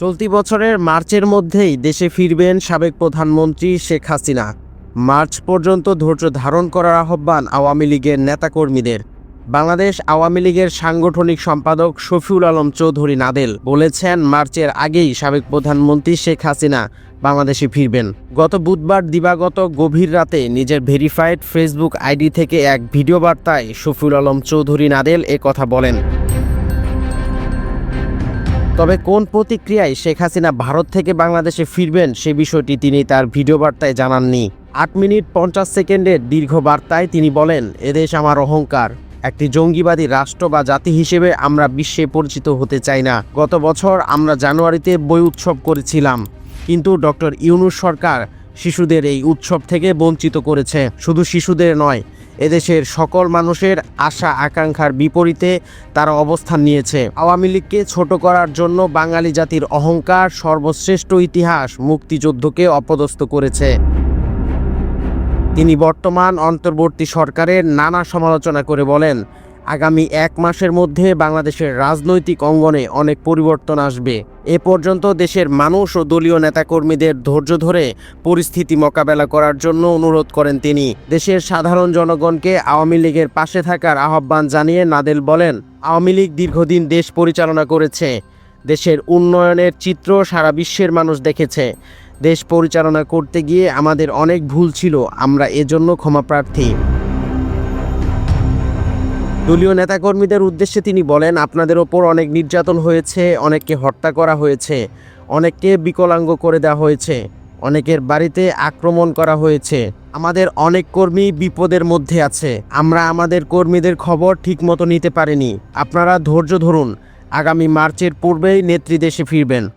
চলতি বছরের মার্চের মধ্যেই দেশে ফিরবেন সাবেক প্রধানমন্ত্রী শেখ হাসিনা। মার্চ পর্যন্ত ধৈর্য ধারণ করার আহ্বান আওয়ামী লীগের নেতাকর্মীদের। বাংলাদেশ আওয়ামী লীগের সাংগঠনিক সম্পাদক শফিউল আলম চৌধুরী নাদেল বলেছেন, মার্চের আগেই সাবেক প্রধানমন্ত্রী শেখ হাসিনা বাংলাদেশে ফিরবেন। গত বুধবার দিবাগত গভীর রাতে নিজের ভেরিফাইড ফেসবুক আইডি থেকে এক ভিডিও বার্তায় শফিউল আলম চৌধুরী নাদেল এ কথা বলেন। তবে কোন প্রতিক্রিয়ায় শেখ হাসিনা ভারত থেকে বাংলাদেশে ফিরবেন সে বিষয়টি তিনি তার ভিডিও বার্তায় জানাননি। আট মিনিট পঞ্চাশ সেকেন্ডের দীর্ঘ বার্তায় তিনি বলেন এদেশ আমার অহংকার। একটি জঙ্গিবাদী রাষ্ট্র বা জাতি হিসেবে আমরা বিশ্বে পরিচিত হতে চাই না। গত বছর আমরা জানুয়ারিতে বই উৎসব করেছিলাম। কিন্তু ডক্টর ইউনুস সরকার শিশুদের এই উৎসব থেকে বঞ্চিত করেছে। শুধু শিশুদের নয় এদেশের সকল মানুষের আশা আকাঙ্ক্ষার বিপরীতে তারা অবস্থান নিয়েছে। আওয়ামী লীগকে ছোট করার জন্য বাঙালি জাতির অহংকার সর্বশ্রেষ্ঠ ইতিহাস মুক্তিযুদ্ধকে অপদস্থ করেছে। তিনি বর্তমান অন্তর্বর্তী সরকারের নানা সমালোচনা করে বলেন আগামী এক মাসের মধ্যে বাংলাদেশের রাজনৈতিক অঙ্গনে অনেক পরিবর্তন আসবে। এ পর্যন্ত দেশের মানুষ ও দলীয় নেতাকর্মীদের ধৈর্য ধরে পরিস্থিতি মোকাবেলা করার জন্য অনুরোধ করেন তিনি। দেশের সাধারণ জনগণকে আওয়ামী লীগের পাশে থাকার আহ্বান জানিয়ে নাদেল বলেন, আওয়ামী লীগ দীর্ঘদিন দেশ পরিচালনা করেছে। দেশের উন্নয়নের চিত্র সারা বিশ্বের মানুষ দেখেছে। দেশ পরিচালনা করতে গিয়ে আমাদের অনেক ভুল ছিল, আমরা এজন্য ক্ষমা প্রার্থী। দলীয় নেতাকর্মীদের উদ্দেশ্যে তিনি বলেন, আপনাদের ওপর অনেক নির্যাতন হয়েছে, অনেককে হত্যা করা হয়েছে, অনেককে বিকলাঙ্গ করে দেওয়া হয়েছে, অনেকের বাড়িতে আক্রমণ করা হয়েছে। আমাদের অনেক কর্মী বিপদের মধ্যে আছে। আমরা আমাদের কর্মীদের খবর ঠিকমতো নিতে পারিনি। আপনারা ধৈর্য ধরুন। আগামী মার্চের পূর্বেই নেত্রী দেশে ফিরবেন।